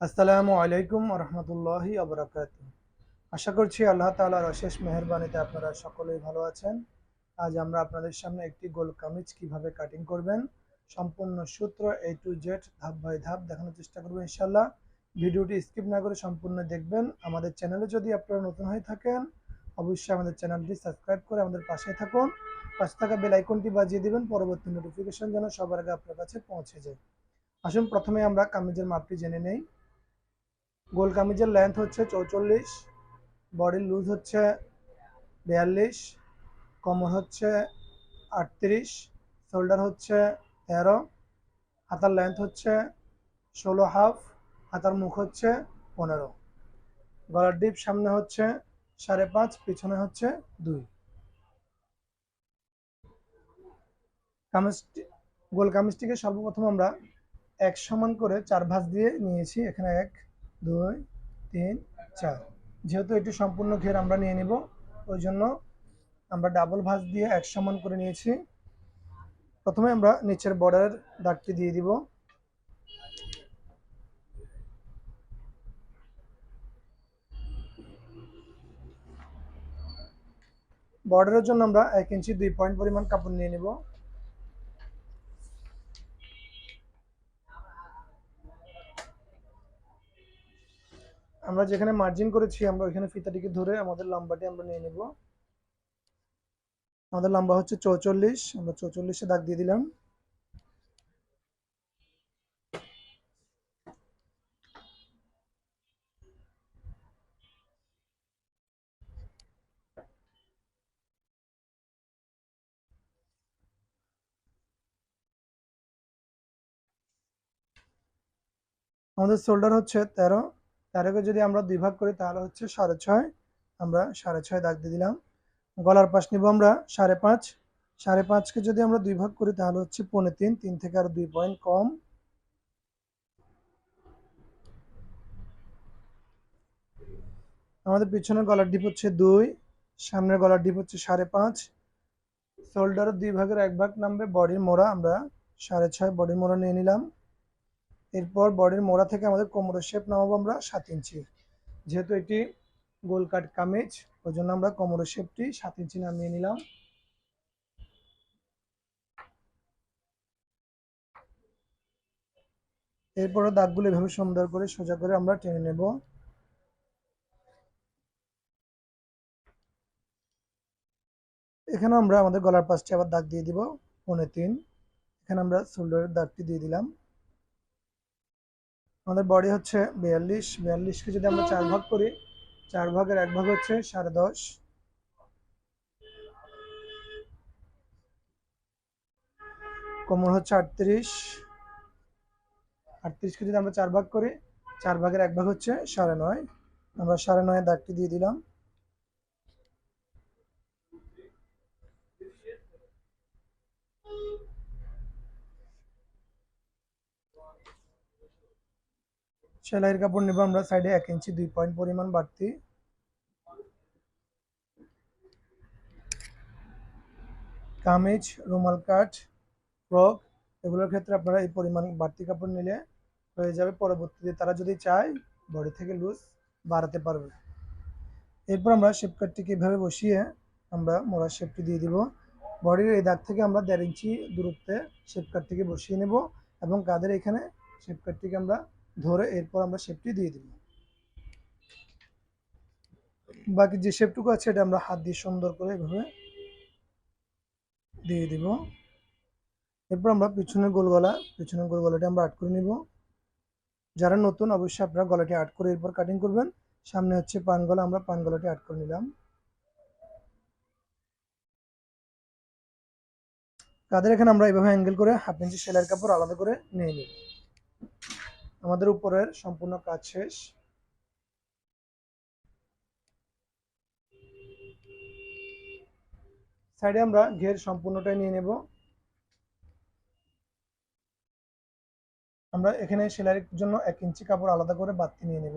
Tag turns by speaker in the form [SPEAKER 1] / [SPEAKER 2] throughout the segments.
[SPEAKER 1] আসসালামু আলাইকুম রহমতুল্লাহি আবরাকাত আশা করছি আল্লাহ তাআলার অশেষ মেহেরবানিতে আপনারা সকলেই ভালো আছেন। আজ আমরা আপনাদের সামনে একটি গোল কামিজ কীভাবে কাটিং করবেন, সম্পূর্ণ সূত্র এ টু জেড ধাপ বাই ধাপ দেখানোর চেষ্টা করব ইনশাল্লাহ ভিডিওটি স্কিপ না করে সম্পূর্ণ দেখবেন। আমাদের চ্যানেলে যদি আপনারা নতুন হয়ে থাকেন, অবশ্যই আমাদের চ্যানেলটি সাবস্ক্রাইব করে আমাদের পাশে থাকুন। পাশে থাকা বেল আইকনটি বাজিয়ে দিবেন, পরবর্তী নোটিফিকেশন যেন সবার আগে আপনার কাছে পৌঁছে যায়। আসুন প্রথমে আমরা কামিজের মাপটি জেনে নেই। গোল কামিজের লেন্থ হচ্ছে চৌচল্লিশ বডির লুজ হচ্ছে বিয়াল্লিশ, কোমর হচ্ছে আটত্রিশ শোল্ডার হচ্ছে তেরো, হাতার লেন্থ হচ্ছে ষোলো হাফ হাতার মুখ হচ্ছে পনেরো। গলার ডিপ সামনে হচ্ছে সাড়ে পাঁচ, পিছনে হচ্ছে দুই। কামিজটি গোল কামিজটিকে সর্বপ্রথম আমরা এক সমান করে চার ভাঁজ দিয়ে নিয়েছি, এখানে এক, দুই, তিন, চার। যেহেতু এটি সম্পূর্ণ ঘের আমরা নিয়ে নিব, ওই জন্য আমরা ডাবল ভাঁজ দিয়ে এক সমান করে নিয়েছি। প্রথমে আমরা নিচের বর্ডারের দাগটি দিয়ে দিব। বর্ডারের জন্য আমরা এক ইঞ্চি দুই পয়েন্ট পরিমাণ কাপড় নিয়ে নিব। আমরা যেখানে মার্জিন করেছি, আমরা ওইখানে ফিতাটিকে ধরে আমাদের লম্বাটি আমরা নিয়ে নিব। আমাদের লম্বা হচ্ছে চৌচল্লিশ, আমরা চৌচল্লিশে দাগ দিয়ে দিলাম। আমাদের শোল্ডার হচ্ছে তেরো। তেরোকে যদি আমরা দুই ভাগ করি, তাহলে হচ্ছে সাড়ে ছয়। আমরা সাড়ে ছয় দাগ দিয়ে দিলাম। গলার পাশ নিব আমরা সাড়ে পাঁচ। সাড়ে পাঁচকে যদি আমরা দুই ভাগ করি, তাহলে হচ্ছে পৌনে তিন। তিন থেকে আর দুই পয়েন্ট কম। আমাদের পিছনের গলার ডিপ হচ্ছে দুই, সামনের গলার ডিপ হচ্ছে সাড়ে পাঁচ। শোল্ডারের দুই ভাগের এক ভাগ নামবে, বডির মোড়া। আমরা সাড়ে ছয় বডির মোড়া নিয়ে নিলাম। এরপর বডির মোড়া থেকে আমাদের কোমরের শেপ নামাবো আমরা সাত ইঞ্চি। যেহেতু এটি গোল কাট কামিজ ওই জন্য আমরা কোমরের শেপটি সাত ইঞ্চি নামিয়ে নিলাম। এরপরে দাগগুলো এভাবে সুন্দর করে সোজা করে আমরা টেনে নেব। এখানে আমরা আমাদের গলার পাশটি আবার দাগ দিয়ে দিব, পনে তিন। এখানে আমরা শোল্ডারের দাগটি দিয়ে দিলাম। আমাদের বডি হচ্ছে বিয়াল্লিশ, বিয়াল্লিশকে যদি আমরা চার ভাগ করি, চার ভাগের এক ভাগ হচ্ছে সাড়ে দশ। কোমর হচ্ছে আটত্রিশ। আটত্রিশকে যদি আমরা চার ভাগ করি, চার ভাগের এক ভাগ হচ্ছে সাড়ে নয়। আমরা সাড়ে নয় দাগটি দিয়ে দিলাম। সেলাইয়ের কাপড় নেব আমরা সাইডে এক ইঞ্চি দুই পয়েন্ট পরিমাণ বাড়তি। কামিজ, রুমাল কাট ফ্রক, এগুলোর ক্ষেত্রে আপনারা এই পরিমাণ বাড়তি কাপড় নিলে হয়ে যাবে। পরবর্তীতে তারা যদি চায়, বডি থেকে লুজ বাড়াতে পারবে। এরপর আমরা শেপ কাটটিকে এভাবে বসিয়ে আমরা মোড়ার শেপটি দিয়ে দিব। বডির এই দাগ থেকে আমরা দেড় ইঞ্চি দূরত্বে শেপ কাটটিকে বসিয়ে নেব এবং কাদের এখানে শেপ আমরা ধরে এরপর আমরা শেপটি দিয়ে দিব। বাকি যে শেপটুকু আছে, এটা আমরা হাত দিয়ে সুন্দর করে এভাবে দিয়ে দিব। এরপর আমরা পিছনের গোল গলা, পিছনের গোল গলাটি আমরা আট করে নিব। যারা নতুন, অবশ্যই আপনারা গলাটি আট করে এরপর কাটিং করবেন। সামনে হচ্ছে পান গলা, আমরা পান গলাটি আট করে নিলাম। কাদের এখানে আমরা এভাবে অ্যাঙ্গেল করে হাফ ইঞ্চি সেলাইয়ের কাপড় আলাদা করে নিয়ে নিব? আমাদের উপরের সম্পূর্ণ কাজ শেষ। সাইডে আমরা ঘের সম্পূর্ণটাই নিয়ে নেব। আমরা এখানে সেলাইয়ের জন্য এক ইঞ্চি কাপড় আলাদা করে বাড়তি নিয়ে নেব।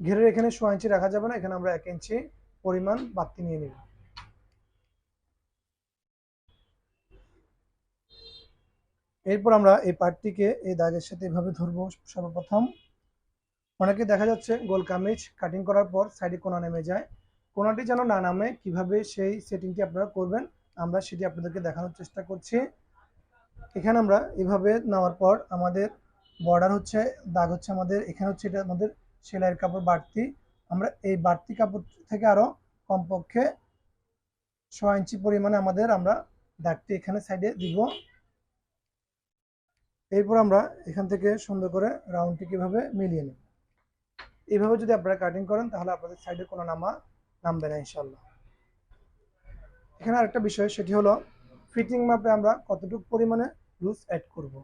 [SPEAKER 1] ঘেরের এখানে সোয়া ইঞ্চি রাখা যাবে না, এখানে আমরা এক ইঞ্চি পরিমাণ বাড়তি নিয়ে নিব। এরপর আমরা এই পার্টটিকে এই দাগের সাথে এভাবে ধরবো সর্বপ্রথম। অনেকে দেখা যাচ্ছে গোল কামিজ কাটিং করার পর সাইডে কোনা নেমে যায়। কোনাটি যেন না নামে, কীভাবে সেই সেটিংটি আপনারা করবেন, আমরা সেটি আপনাদেরকে দেখানোর চেষ্টা করছি। এখানে আমরা এভাবে নেওয়ার পর আমাদের বর্ডার হচ্ছে, দাগ হচ্ছে আমাদের, এখানে হচ্ছে এটা আমাদের সেলাইয়ের কাপড় বাড়তি। আমরা এই বাড়তি কাপড় থেকে আরও কমপক্ষে ছ ইঞ্চি পরিমাণে আমাদের আমরা দাগটি এখানে সাইডে দিব। এরপর আমরা এখান থেকে সুন্দর করে রাউন্ডটি কীভাবে মিলিয়ে নেব? এইভাবে যদি আপনারা কাটিং করেন, তাহলে আপনাদের সাইডে কোনো নামা নামবে না ইনশাল্লাহ এখানে আরেকটা বিষয়, সেটি হলো ফিটিং মাপে আমরা কতটুকু পরিমাণে লুজ অ্যাড করব।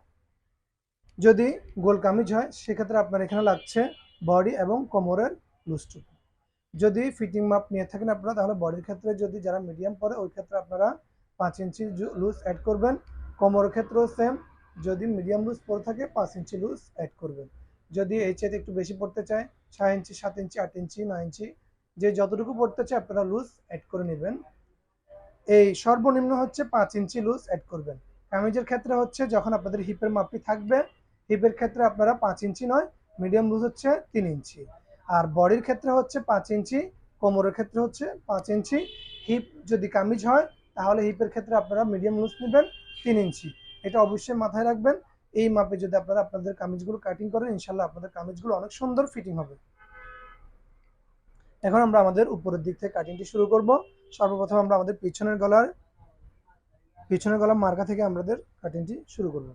[SPEAKER 1] যদি গোল কামিজ হয়, সেক্ষেত্রে আপনার এখানে লাগছে বডি এবং কোমরের লুজটুকু যদি ফিটিং মাপ নিয়ে থাকেন আপনারা, তাহলে বডির ক্ষেত্রে যদি যারা মিডিয়াম পরে, ওই ক্ষেত্রে আপনারা পাঁচ ইঞ্চি লুজ অ্যাড করবেন। কোমরের ক্ষেত্রেও সেম যদি মিডিয়াম লুজ পরে থাকে, পাঁচ ইঞ্চি লুজ অ্যাড করবেন। যদি এই চাইতে একটু বেশি পড়তে চায়, ছয় ইঞ্চি সাত ইঞ্চি আট ইঞ্চি নয় ইঞ্চি যে যতটুকু পড়তে চায় আপনারা লুজ অ্যাড করে নেবেন। এই সর্বনিম্ন হচ্ছে পাঁচ ইঞ্চি লুজ অ্যাড করবেন। কামিজের ক্ষেত্রে হচ্ছে যখন আপনাদের হিপের মাপটি থাকবে হিপের ক্ষেত্রে আপনারা পাঁচ ইঞ্চি নয় মিডিয়াম লুজ হচ্ছে তিন ইঞ্চি আর বডির ক্ষেত্রে হচ্ছে পাঁচ ইঞ্চি কোমরের ক্ষেত্রে হচ্ছে পাঁচ ইঞ্চি হিপ যদি কামিজ হয়, তাহলে হিপের ক্ষেত্রে আপনারা মিডিয়াম লুজ নেবেন তিন ইঞ্চি এটা অবশ্যই মাথায় রাখবেন। এই মাপে যদি আপনারা আপনাদের কামিজগুলো কাটিং করেন, ইনশাল্লাহ আপনাদের কামিজগুলো অনেক সুন্দর ফিটিং হবে। এখন আমরা আমাদের উপরের দিক থেকে কাটিংটি শুরু করব। সর্বপ্রথম আমরা আমাদের পিছনের গলার পিছনের গলার মার্কা থেকে আমাদের কাটিংটি শুরু করব।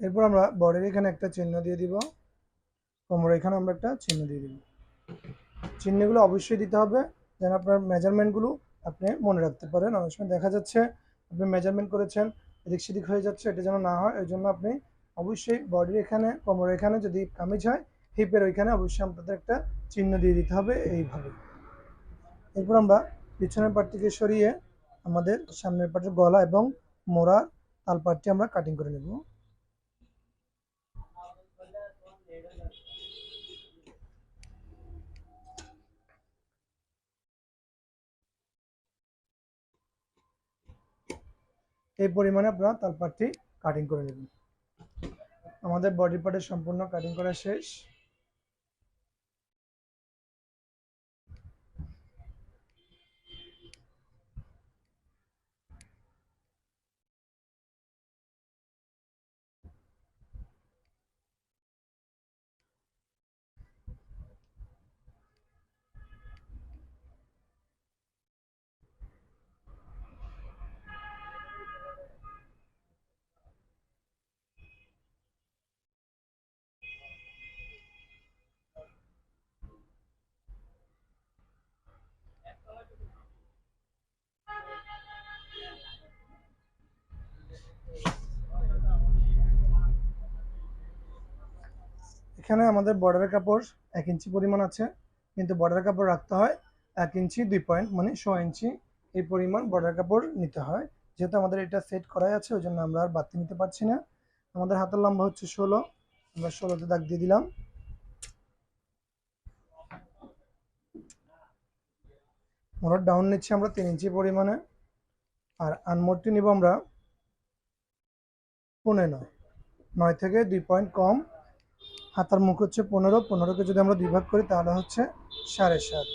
[SPEAKER 1] এরপর আমরা বডির এখানে একটা চিহ্ন দিয়ে দিব কোমর এখানে আমরা একটা চিহ্ন দিয়ে দিব। চিহ্নগুলো অবশ্যই দিতে হবে, যেন আপনার মেজারমেন্টগুলো আপনি মনে রাখতে পারেন। অনেক সময় দেখা যাচ্ছে আপনি মেজারমেন্ট করেছেন, এদিক সেদিক হয়ে যাচ্ছে, এটা যেন না হয় ওই জন্য আপনি অবশ্যই বডির এখানে কোমর এখানে যদি কামিজ হয় হিপের ওইখানে অবশ্যই আপনাদের একটা চিহ্ন দিয়ে দিতে হবে এইভাবে। এরপর আমরা পিছনের পার্টটিকে সরিয়ে আমাদের সামনের পার্টের গলা এবং মোড়ার তাল পার্টটি আমরা কাটিং করে নেব। এই পরিমাণে আপনারা তালপাটটি কাটিং করে নেবেন। আমাদের বডি পার্টের সম্পূর্ণ কাটিং করা শেষ। এখানে আমাদের বর্ডারের কাপড় এক ইঞ্চি পরিমাণ আছে। কিন্তু বর্ডার কাপড় রাখতে হয় এক ইঞ্চি দুই পয়েন্ট মানে ছ ইঞ্চি এই পরিমাণ বর্ডার কাপড় নিতে হয়। যেহেতু আমাদের এটা সেট করাই আছে, ওই জন্য আমরা আর বাড়তি নিতে পারছি না। আমাদের হাতের লম্বা হচ্ছে ষোলো। আমরা ষোলোতে দাগ দিয়ে দিলাম। মোড়ার ডাউন নিচ্ছি আমরা তিন ইঞ্চি পরিমাণে। আর আনমোডটি নিব আমরা পনেরো, নয় থেকে দুই পয়েন্ট কম। হাতার মুখ হচ্ছে পনেরো। পনেরোকে যদি আমরা দুই ভাগ করি, তাহলে হচ্ছে সাড়ে সাত।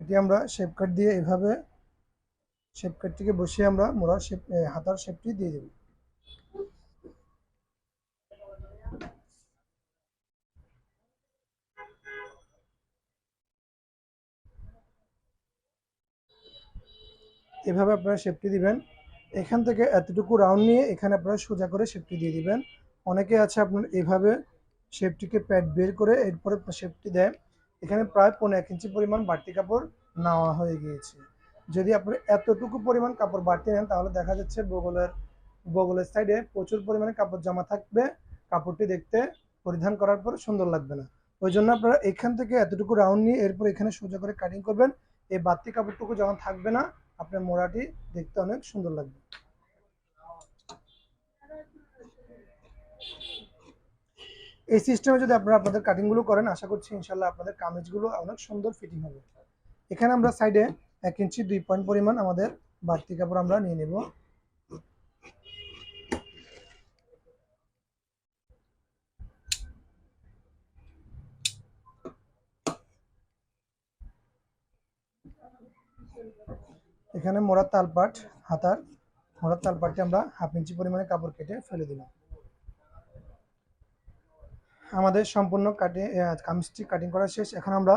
[SPEAKER 1] এটি আমরা শেপ কাট দিয়ে এভাবে শেপ কাটটিকে বসিয়ে আমরা মোড়ার শেপ হাতার শেপটি দিয়ে দেব। এভাবে আপনারা শেপটি দিবেন। এখান থেকে এতটুকু রাউন্ড নিয়ে এখানে আপনারা সোজা করে শেপটি দিয়ে দিবেন। অনেকে আছে আপনার এভাবে শেপটিকে প্যাড বের করে এরপরে শেপটি দেয়। এখানে প্রায় পনেরো এক ইঞ্চি পরিমাণ বাড়তি কাপড় নেওয়া হয়ে গিয়েছে। যদি আপনি এতটুকু পরিমাণ কাপড় বাড়তি নেন, তাহলে দেখা যাচ্ছে বগলের বগলের সাইডে প্রচুর পরিমাণে কাপড় জমা থাকবে। কাপড়টি দেখতে পরিধান করার পর সুন্দর লাগবে না। ওই জন্য আপনারা এখান থেকে এতটুকু রাউন্ড নিয়ে এরপর এখানে সোজা করে কাটিং করবেন। এই বাড়তি কাপড়টুকু যখন থাকবে না, আপনার মোড়াটি দেখতে অনেক সুন্দর লাগবে। এই সিস্টেমে যদি আপনারা আপনাদের কাটিংগুলো করেন, আশা করছি ইনশাল্লাহ আপনাদের কামিজগুলো অনেক সুন্দর ফিটিং হবে। এখানে আমরা সাইডে এক ইঞ্চি দুই পয়েন্ট পরিমাণ আমাদের বাড়তি কাপড় আমরা নিয়ে নেব। এখানে মোড়ার তালপাট, হাতার মোড়ার তালপাটটি আমরা হাফ ইঞ্চি পরিমাণে কাপড় কেটে ফেলে দিলাম। আমাদের সম্পূর্ণ কাটিং কামিজটি কাটিং করা শেষ। এখন আমরা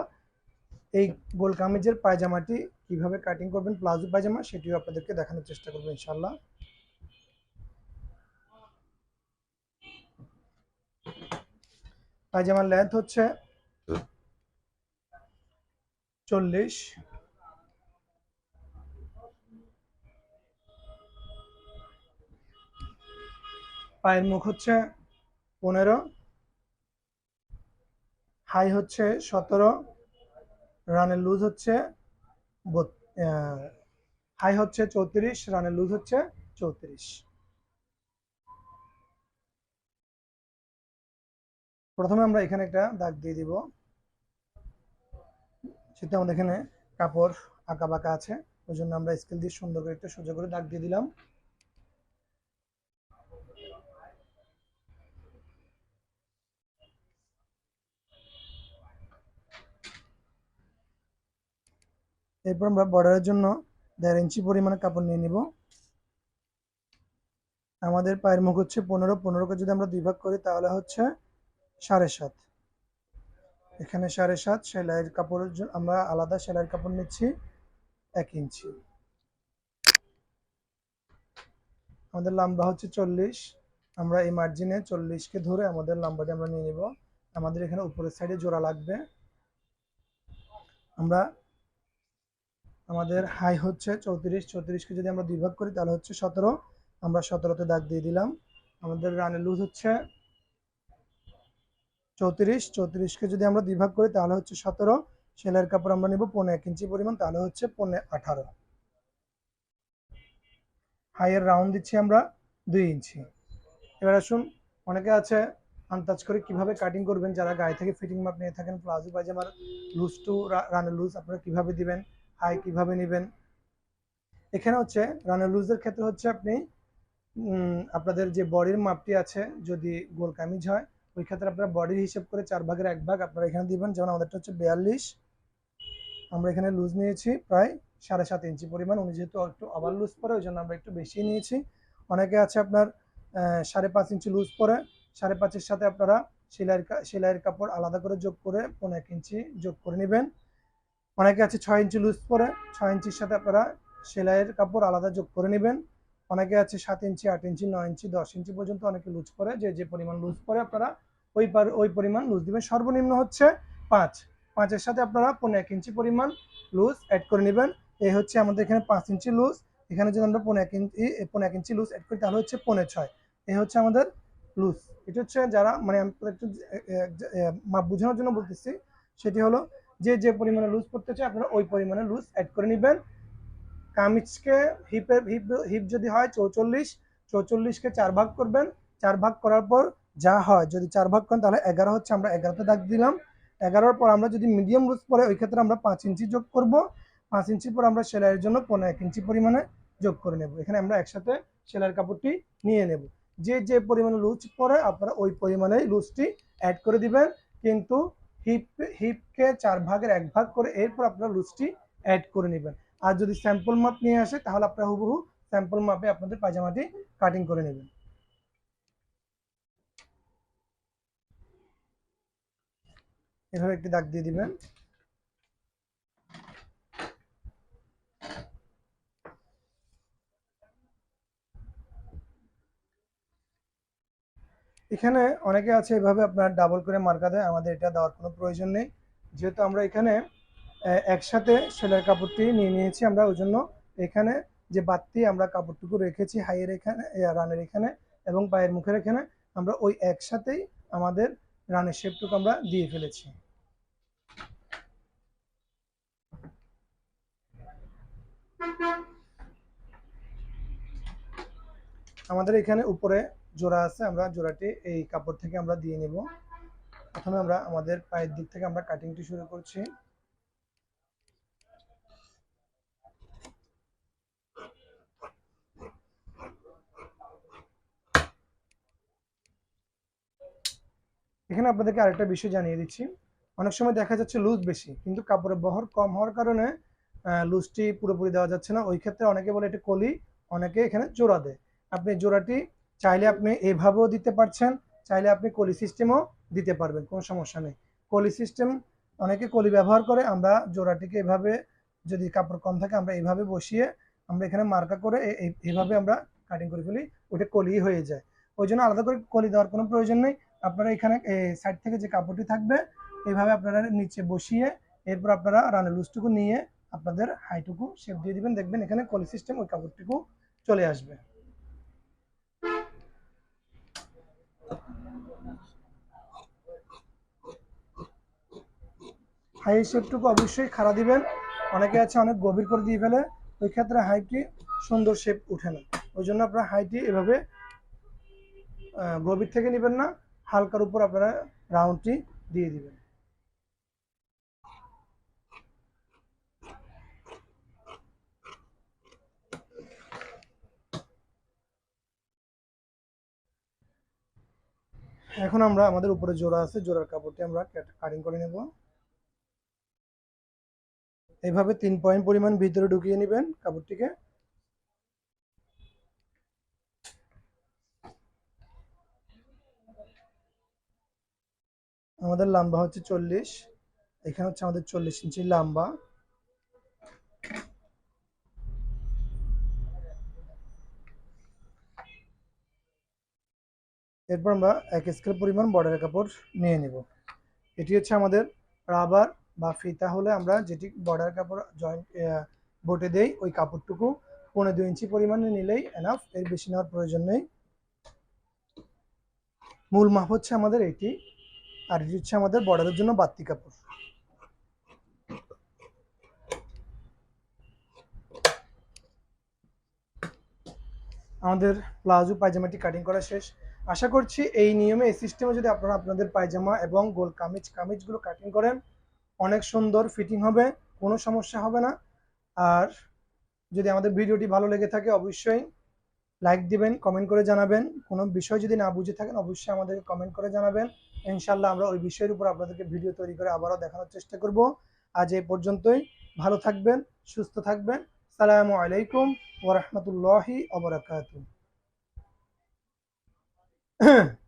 [SPEAKER 1] এই গোল কামিজের পায়জামাটি কীভাবে কাটিং করবেন, প্লাজো পায়জামা, সেটিও আপনাদেরকে দেখানোর চেষ্টা করব ইনশাল্লাহ পায়জামার লেন্থ হচ্ছে চল্লিশ। পায়ের মুখ হচ্ছে পনেরো। হাই হচ্ছে সতেরো, রানের লুজ হচ্ছে হাই হচ্ছে চৌত্রিশ, রানের লুজ হচ্ছে চৌত্রিশ। প্রথমে আমরা এখানে একটা দাগ দিয়ে দিব। সেটা আমাদের এখানে কাপড় আঁকা বাঁকা আছে। ওই জন্য আমরা স্কেল দিয়ে সুন্দর করে একটা সোজা করে দাগ দিয়ে দিলাম। এরপর আমরা বর্ডারের জন্য দেড় ইঞ্চি পরিমাণে কাপড় নিয়ে নিব। আমাদের পায়ের মুখ হচ্ছে পনেরো, পনেরোকে যদি আমরা দুই ভাগ করি তাহলে হচ্ছে সাড়ে সাত। এখানে সাড়ে সাত, সেলাইয়ের কাপড়ের জন্য আমরা আলাদা সেলাইয়ের কাপড় নিচ্ছি এক ইঞ্চি। আমাদের লম্বা হচ্ছে চল্লিশ, আমরা এই মার্জিনে চল্লিশকে ধরে আমাদের লম্বাটি আমরা নিয়ে নিব। আমাদের এখানে উপরের সাইডে জোড়া লাগবে। আমরা আমাদের হাই হচ্ছে চৌত্রিশ চৌত্রিশকে যদি আমরা দুই ভাগ করি তাহলে হচ্ছে সতেরো। আমরা সতেরোতে দাগ দিয়ে দিলাম। আমাদের রানের লুজ হচ্ছে চৌত্রিশ চৌত্রিশকে যদি আমরা দুই ভাগ করি তাহলে হচ্ছে সতেরো। সেলাইয়ের কাপড় আমরা নিব পনেরো এক ইঞ্চি পরিমাণ, তাহলে হচ্ছে পনেরো আঠারো। হাইয়ের রাউন্ড দিচ্ছি আমরা দুই ইঞ্চি। এবার আসুন, অনেকে আছে আন্দাজ করে কীভাবে কাটিং করবেন, যারা গায়ে থেকে ফিটিং মাপ নিয়ে থাকেন প্লাজো পায়জামার লুজ টু রানের লুজ আপনারা কীভাবে দিবেন? হাই কীভাবে নেবেন? এখানে হচ্ছে রানের লুজের ক্ষেত্রে হচ্ছে আপনি আপনাদের যে বডির মাপটি আছে, যদি গোল কামিজ হয়, ওই ক্ষেত্রে আপনারা বডির হিসেব করে চার ভাগের এক ভাগ আপনারা এখানে দিবেন। যেমন আমাদেরটা হচ্ছে বিয়াল্লিশ। আমরা এখানে লুজ নিয়েছি প্রায় সাড়ে সাত ইঞ্চি পরিমাণ। উনি যেহেতু একটু আবার লুজ পরে ওই জন্য আমরা একটু বেশি নিয়েছি। অনেকে আছে আপনার সাড়ে পাঁচ ইঞ্চি লুজ পরে, সাড়ে পাঁচের সাথে আপনারা সেলাইয়ের সেলাইয়ের কাপড় আলাদা করে যোগ করে পনেরো এক ইঞ্চি যোগ করে নেবেন। অনেকে আছে ছয় ইঞ্চি লুজ পরে, ছয় ইঞ্চির সাথে আপনারা সেলাইয়ের কাপড় আলাদা যোগ করে নেবেন। অনেকে আছে সাত ইঞ্চি, আট ইঞ্চি, নয় ইঞ্চি, দশ ইঞ্চি পর্যন্ত অনেকে লুজ পরে, যে যে পরিমাণ লুজ পরে আপনারা ওই ওই পরিমাণ লুজ দিবেন। সর্বনিম্ন হচ্ছে পাঁচ। পাঁচের সাথে আপনারা পনেরো এক ইঞ্চি পরিমাণ লুজ অ্যাড করে নেবেন। এই হচ্ছে আমাদের এখানে পাঁচ ইঞ্চি লুজ এখানে যদি আমরা পনেরো এক ইঞ্চি পনেরো এক ইঞ্চি লুজ অ্যাড করি, তাহলে হচ্ছে পনেরো ছয়। এই হচ্ছে আমাদের লুজ এটা হচ্ছে যারা মানে আমি একটু মাপ বোঝানোর জন্য বলতেছি, সেটি হলো যে যে পরিমাণে লুজ করতে চায়, আপনারা ওই পরিমাণে লুজ অ্যাড করে নেবেন। কামিজকে হিপের হিপ হিপ যদি হয় চৌচল্লিশ, চৌচল্লিশকে চার ভাগ করবেন। চার ভাগ করার পর যা হয়, যদি চার ভাগ করেন, তাহলে এগারো হচ্ছে, আমরা এগারোতে দাগ দিলাম। এগারোর পর আমরা যদি মিডিয়াম লুজ পরে, ওই ক্ষেত্রে আমরা পাঁচ ইঞ্চি যোগ করব। পাঁচ ইঞ্চি পর আমরা সেলাইয়ের জন্য পনেরো এক ইঞ্চি পরিমাণে যোগ করে নেব। এখানে আমরা একসাথে সেলাইয়ের কাপড়টি নিয়ে নেব। যে যে পরিমাণে লুজ পরে, আপনারা ওই পরিমাণে লুজটি অ্যাড করে দিবেন। কিন্তু হিপ হিপকে চার ভাগের এক ভাগ করে এরপর আপনারা লুজটি অ্যাড করে নেবেন। আর যদি স্যাম্পল মাপ নিয়ে আসে, তাহলে আপনারা হুবহু স্যাম্পল মাপে আপনাদের পায়জামাটি কাটিং করে নেবেন। এভাবে একটি দাগ দিয়ে দিবেন। এখানে অনেকে আছে, এভাবে আপনার ডাবল করে মার্কা দেয়, আমাদের এটা দেওয়ার কোনো প্রয়োজন নেই। যেহেতু আমরা এখানে একসাথে সেলাইয়ের কাপড়টি নিয়ে নিয়েছি আমরা, ওই জন্য এখানে যে বাড়তি আমরা কাপড়টুকু রেখেছি হাইয়ের এখানে রানের এখানে এবং পায়ের মুখের এখানে, আমরা ওই একসাথেই আমাদের রানের শেপটুকু আমরা দিয়ে ফেলেছি। আমাদের এখানে উপরে জোড়া আছে, আমরা জোড়াটি এই কাপড় থেকে আমরা দিয়ে নেব। প্রথমে আমরা আমাদের পায়ের দিক থেকে আমরা কাটিংটি শুরু করছি। এখানে আপনাদেরকে আরেকটা বিষয় জানিয়ে দিচ্ছি। অনেক সময় দেখা যাচ্ছে লুজ বেশি, কিন্তু কাপড়ের বহর কম হওয়ার কারণে লুজটি পুরোপুরি দেওয়া যাচ্ছে না। ওই ক্ষেত্রে অনেকে বলে এটা কলি, অনেকে এখানে জোড়া দেয়। আপনি জোড়াটি চাইলে আপনি এভাবেও দিতে পারছেন, চাইলে আপনি কলি সিস্টেমও দিতে পারবেন, কোনো সমস্যা নেই। কলি সিস্টেম, অনেকে কলি ব্যবহার করে, আমরা জোড়াটিকে এভাবে যদি কাপড় কম থাকে, আমরা এইভাবে বসিয়ে আমরা এখানে মার্কা করে এইভাবে আমরা কাটিং করে ফেলি ওটা কলি হয়ে যায়। ওই জন্য আলাদা করে কলি দেওয়ার কোনো প্রয়োজন নেই। আপনারা এখানে সাইড থেকে যে কাপড়টি থাকবে এইভাবে আপনারা নিচে বসিয়ে, এরপর আপনারা রানের লুজটুকু নিয়ে আপনাদের হাইটুকু শেপ দিয়ে দিবেন, দেখবেন এখানে কলি সিস্টেম ওই কাপড়টুকু চলে আসবে। হাই শেপটুকু অবশ্যই খাড়া দিবেন। অনেকে আছে অনেক গভীর করে দিয়ে ফেলে। ওই ক্ষেত্রে হাইটি সুন্দর শেপ উঠে না। ওই জন্য আপনারা হাইটি এভাবে গভীর থেকে নেবেন না। হালকার উপর আপনারা রাউন্ডটি দিয়ে দিবেন। এখন আমরা আমাদের উপরে জোড়া আছে, জোড়ার কাপড়টি আমরা কাটিং করে নেব। এইভাবে তিন পয়েন্ট পরিমাণ ভিতরে ঢুকিয়ে নেবেন কাপড়টিকে। আমাদের লম্বা হচ্ছে চল্লিশ, এখানে হচ্ছে আমাদের চল্লিশ ইঞ্চি লম্বা। এরপর আমরা এক স্কেল পরিমাণ বর্ডারের কাপড় নিয়ে নেব। এটি হচ্ছে আমাদের রাবার বা ফিতা হলে আমরা যেটি বর্ডার কাপড় জয়েন্ট বটে দেই, ওই কাপড়টুকু পনেরো দুই ইঞ্চি পরিমাণে নিলেই এনাফ এর বেশি নেওয়ার প্রয়োজন নেই। মূল মাপ হচ্ছে আমাদের এটি, আর এটি হচ্ছে আমাদের বর্ডারের জন্য বাড়তি কাপড়। আমাদের প্লাজো পায়জামাটি কাটিং করা শেষ। আশা করছি এই নিয়মে এই সিস্টেমে যদি আপনারা আপনাদের পায়জামা এবং গোল কামিজ, কামিজগুলো কাটিং করেন অনেক সুন্দর ফিটিং হবে, কোনো সমস্যা হবে না। আর যদি আমাদের ভিডিওটি ভালো লেগে থাকে, অবশ্যই লাইক দিবেন কমেন্ট করে জানাবেন। কোনো বিষয় যদি না বুঝে থাকেন, অবশ্যই আমাদেরকে কমেন্ট করে জানাবেন। ইনশাল্লাহ আমরা ওই বিষয়ের উপর আপনাদেরকে ভিডিও তৈরি করে আবারও দেখানোর চেষ্টা করব। আজ এই পর্যন্তই। ভালো থাকবেন, সুস্থ থাকবেন। সালামু আলাইকুম ওরহমতুল্লাহি অবরাকাতু